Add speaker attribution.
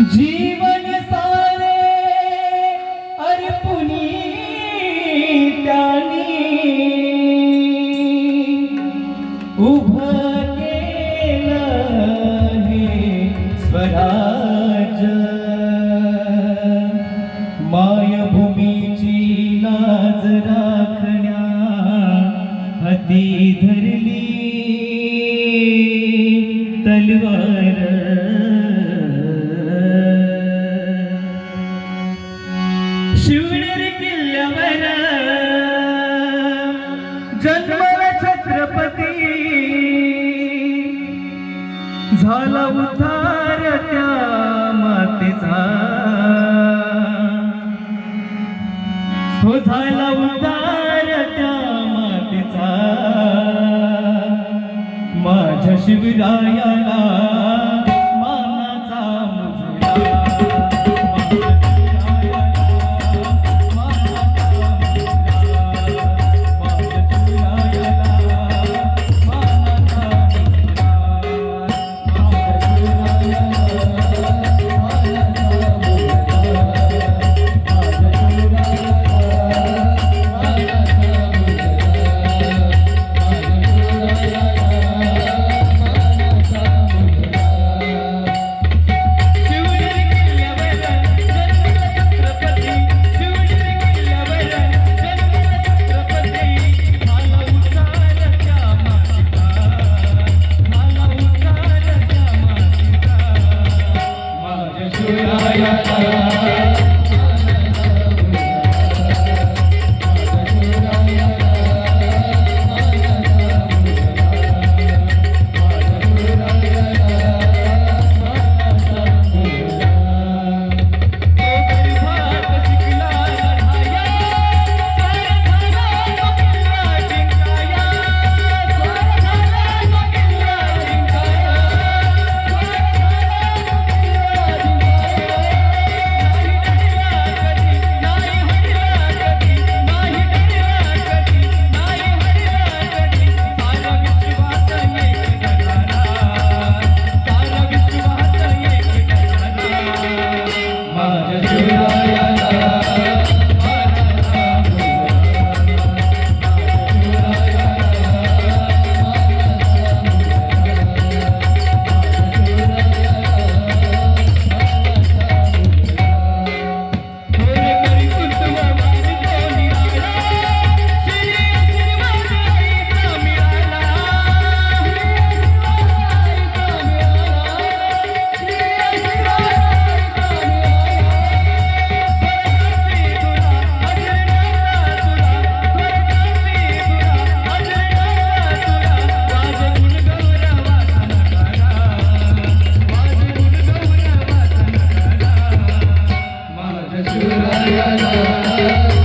Speaker 1: ಜೀವ शिवनेर किल्ल्यावर. जन्मला छत्रपती. झाला उतार त्या मातेचा. हो झाला उतार त्या मातेचा. माझ्या शिवरायाला Yeah. la la la